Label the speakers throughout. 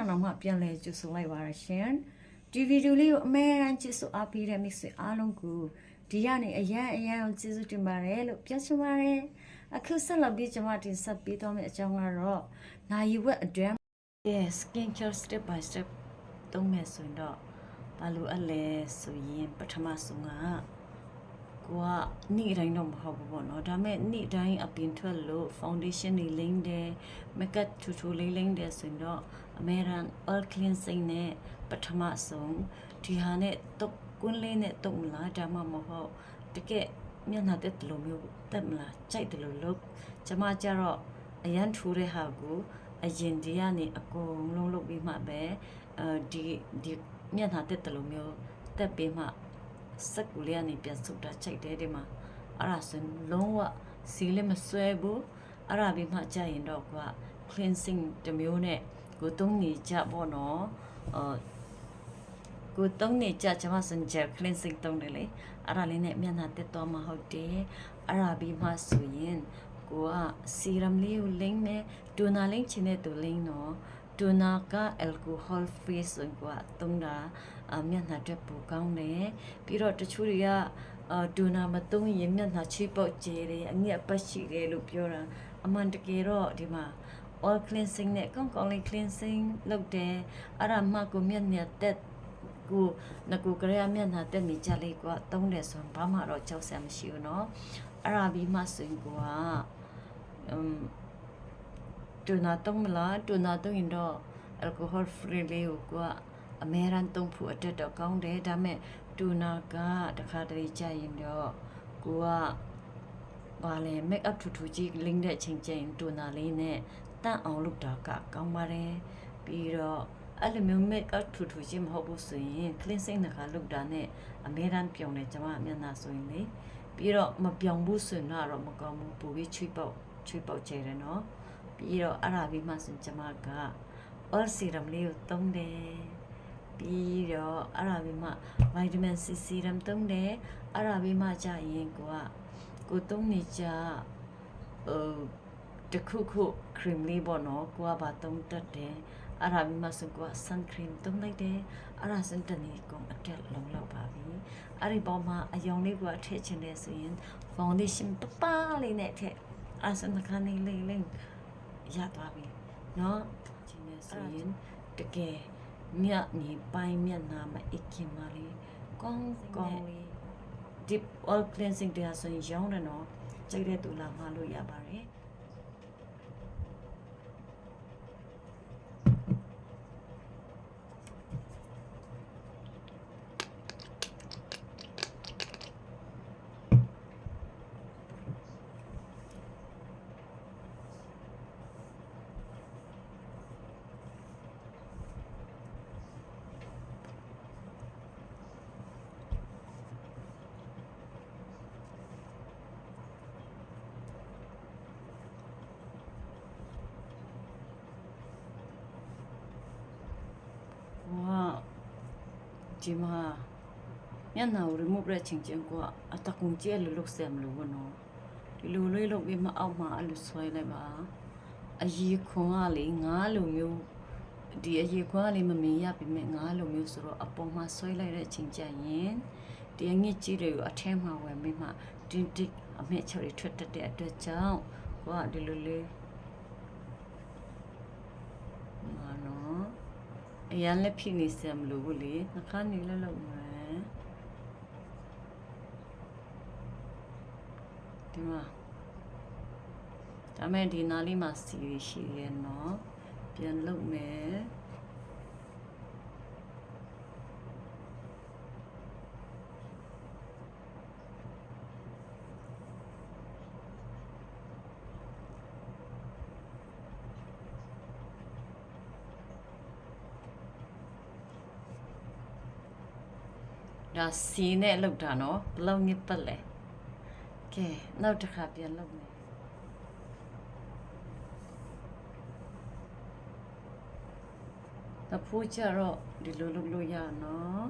Speaker 1: MC Maravity Channel မှာပြန်လည်ကြိုဆိုလိုက်ပါရရှင်ဒီဗီဒီယိုလေးကိုအမဲရန်ကြည့်ဆိုအားပေးတဲ့မိတ်ဆွေအားလုံးကိုဒီကနေ့အရန်အရန်ကိုကျေးဇူးတင်ပါတယ်လို့ပြောချင်ပါတယ်အခုဆက်လက်ပြီးကျွန်မတင်ဆက်ပေးသွားမယ့်အကြောင်းကတော့နိုင်ဝက်အတွင်း yes skin care step by step သုံးမယ်ဆိုရင်တော့ဘာလို့အလဲဆိုရင်ပထမဆုံးက ကိုကနေ့တိုင်းတော့မဟုတ်ဘူးပေါ့နော်ဒါပေမဲ့နေ့တိုင်းအပြင်ထွက်လို့ foundation တွေလိမ့်တယ် makeup ထူထူလေးလိမ့်တယ်ဆိုရင်တော့ American oil cleansing နဲ့ပထမဆုံးဒီဟာနဲ့တုပ်ကွန်းလေးနဲ့တုပ်မလားဒါမှမဟုတ်တကယ်မျက်နှာတက်တယ်လို့မျိုးတက်မလားကြိုက်တယ်လို့လို့ကျမကြတော့အရန်ထူတဲ့ဟာကိုအရင်ဒီကနေအကုန်လုံးလုပ်ပြီးမှပဲအဲဒီဒီမျက်နှာတက်တယ်လို့မျိုးတက်ပြီးမှ စက်ကူလေးကနေပြန်ဆုတ်တာချိုက်တယ်ဒီမှာအဲ့ဒါဆိုရင်လုံးဝစီးလည်းမဆွဲဘူးအဲ့ဒါပြီးမှကြာရင်တော့က cleansing တစ်မျိုးနဲ့ကိုသုံးနေကြပေါ့နော်အော်ကိုသုံးနေကြကျွန်မစင် gel cleansing သုံးတယ်လေအဲ့ဒါလေးနဲ့မျက်နှာတက်တော့မှဟုတ်တယ်အဲ့ဒါပြီးမှဆိုရင်ကိုက serum လေးကိုလိမ့်မယ်ဒူနာလိမ့်ချင်တဲ့သူလိမ့်တော့ ဒူနာက alcohol free ဆိုရင်ကသုံးတာအမျက်နှာအတွက်ပိုကောင်းတယ်ပြီးတော့တချို့တွေကအာဒူနာမသုံးရင်မျက်နှာချိပေါက်ကျဲတယ်အငက်ပတ်ရှိတယ်လို့ပြောတာအမှန်တကယ်တော့ဒီမှာ oil cleansing နဲ့ကောင်းကောင်းလေး cleansing လုပ်တယ်အဲ့ဒါမှကိုမျက်နှာတက်ကိုငကူကလေးမျက်နှာတက်နေကြလေးကသုံးတယ်ဆိုရင်ဘာမှတော့ကြောက်စရာမရှိဘူးเนาะအဲ့ဒါပြီးမှဆိုရင်ကိုကအမ် တူနာတုံးမလားတူနာတုံးရင်တော့ alcohol free လေးကိုကအမဲရန်တုံးဖို့အတွက်တော့ကောင်းတယ်ဒါပေမဲ့တူနာကတခါတလေကြာရင်တော့ကိုကဘာလဲ make up ထူထူကြီးလင်းတဲ့အချိန်ကျရင်တူနာလေးနဲ့တန့်အောင်လုပ်တာကကောင်းပါတယ်ပြီးတော့အဲ့လိုမျိုး make up ထူထူကြီးမဟုတ်ဘူးဆိုရင် cleansing တစ်ခါလုပ်တာနဲ့အမဲရန်ပြုံတယ်ကျွန်မမျက်နှာဆိုရင်လေပြီးတော့မပြောင်ဘူးဆိုရင်တော့မကောင်းဘူးပိုပြီးချွေးပေါက်ချွေးပေါက်ကျတယ်နော် ပြီးတော့အဲ့ဒါပြီးမှဆိုကျမက oil serum လေးကိုသုံးတယ်ပြီးတော့အဲ့ဒါပြီးမှ vitamin C serum သုံးတယ်အဲ့ဒါပြီးမှကြာရင်ကိုကကိုသုံးနေကြဟိုတခုခု cream လေးပေါ့နော်ကိုကဘာသုံးတတ်တယ်အဲ့ဒါပြီးမှဆိုကိုက sun cream သုံးလိုက်တယ်အဲ့ဒါစင်တနေကုန်အတက်လုံးလောက်ပါပြီအဲ့ဒီပေါ်မှာအယောင်လေးကိုအထည့်ချင်တယ်ဆိုရင် foundation ပပလေးနဲ့ထည့်အဲ့စင်တခါနေလေးလေး ရသွားပြီเนาะချင်းနေဆိုရင်တကယ်မြတ်ညီပိုင်းမျက်နှာမှာအခင်မလေးကောင်းကောင်းလေး deep oil cleansing တရားဆိုရင်ရောင်းတယ်เนาะကြိုက်တဲ့သူလာမှလို့ရပါတယ် ဒီမှာမျက်နှာကို remove ရချင်းချင်းကအတကုံကျဲလို့လုပ်ဆဲမလို့ဘောနော်ဒီလိုလေးလုပ်ပြီးမှအောက်မှာအဲ့လိုဆွဲလိုက်ပါအရီခွန်ကလေငါးလိုမျိုးဒီအရီခွန်ကလေမမင်ရပြီမဲ့ငါးလိုမျိုးဆိုတော့အပေါ်မှာဆွဲလိုက်တဲ့အချိန်ကျရင်ဒီအငစ်ကြီးတွေကိုအထဲမှာဝင်ပြီးမှတင်းတင်းအမဲချော်တွေထွက်တတ်တဲ့အတွက်ကြောင့်ဟိုကဒီလိုလေးမာနော် အရန်လက်ဖြစ်နေစရာမလိုဘူးလေနှခါနေလည်းလောက်မယ်ဒီမှာဒါမဲ့ဒီနားလေးမှာစီရရှိရဲ့နော်ပြန်လုပ်မယ် ဒါစီနဲ့လောက်တာနော်ဘယ်လောက်ညစ်ပတ်လဲကဲနောက်တစ်ခါပြန်လုပ်မယ်တဖိုးကြတော့ဒီလိုလုပ်လို့ရနော်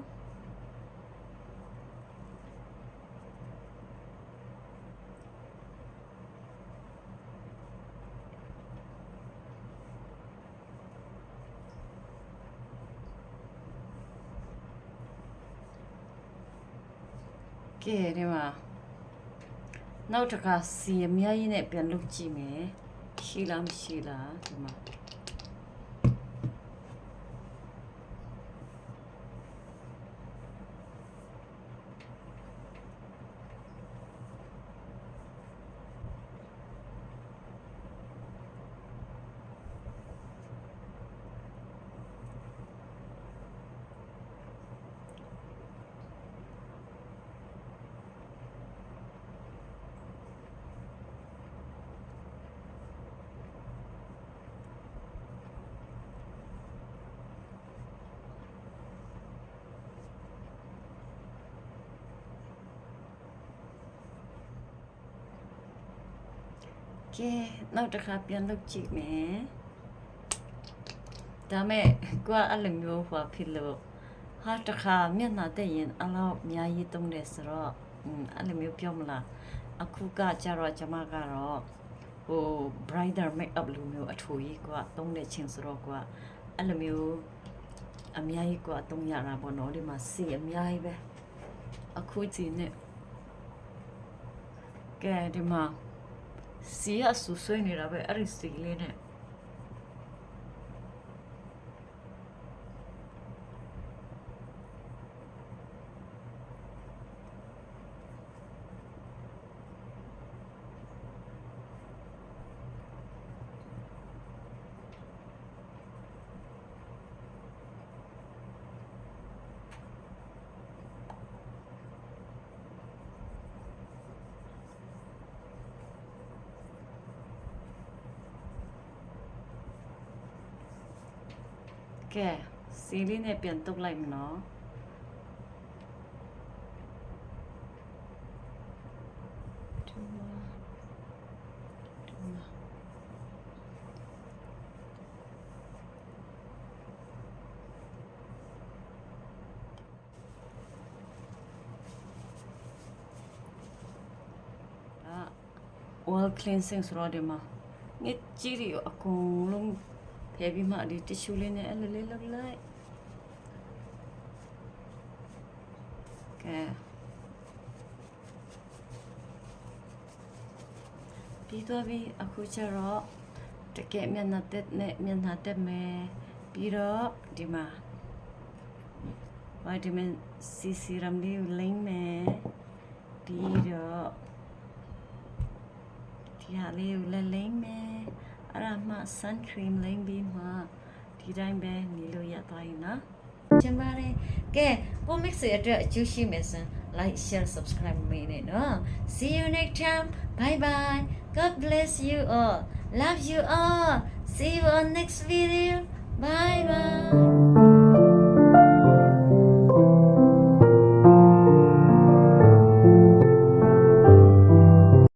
Speaker 1: ကဲဒီမှာနောက်တစ်ခါစီအများကြီးနဲ့ပြန်လုပ်ကြည့်မယ်ရှိလားမရှိလားဒီမှာ ကဲနောက်တစ်ခါပြန်လုပ်ကြည့်မယ်ဒါမဲ့ကိုကအဲ့လိုမျိုးဟွာဖြစ်လို့ဟာတစ်ခါမျက်နှာတက်ရင်အလောက်အများကြီးတုံးတယ်ဆိုတော့อืมအဲ့လိုမျိုးပြောမလားအခုကကြတော့ကျမကတော့ဟို bridal makeup လိုမျိုးအထူကြီးကွာတုံးတဲ့ချင်းဆိုတော့ကွာအဲ့လိုမျိုးအများကြီးကွာတုံးရတာပေါ့နော်ဒီမှာစီအများကြီးပဲအခုစီနဲ့ကဲဒီမှာ စီရဆူဆွေးနေတာပဲအဲ့ဒီစီလေးနဲ့ ကဲစီလေးနဲ့ပြန်တုပ်လိုက်မနော်ဒီမှာဒီမှာအာ oil cleansing ဆိုတော့ဒီမှာငစ်ကြီးတွေအကုန်လုံး ဖယ်ပြီးမှဒီ tissue လေးနဲ့အဲ့လိုလေးလုပ်လိုက်ကဲပြီးတော့ပြီးအခုကျတော့တကယ်မျက်နှာတက်နဲ့မျက်နှာတက်မယ်ပြီးတော့ဒီမှာ vitamin C serum လေးကိုလိမ့်မယ်ပြီးတော့ဒီဟာလေးကိုလည်းလိမ့်မယ် အဲ့ဒါမှ sun cream လိမ့်ပြီးမှဒီတိုင်းပဲနေလို့ရသွားရင်နော်ကျင်ပါတယ်ကဲ pomix ရဲ့အတွက်အကျိုးရှိမယ်စမ်း like share subscribe မင်းနဲ့နော် see you next time bye bye god bless you all love you all see you on next video bye bye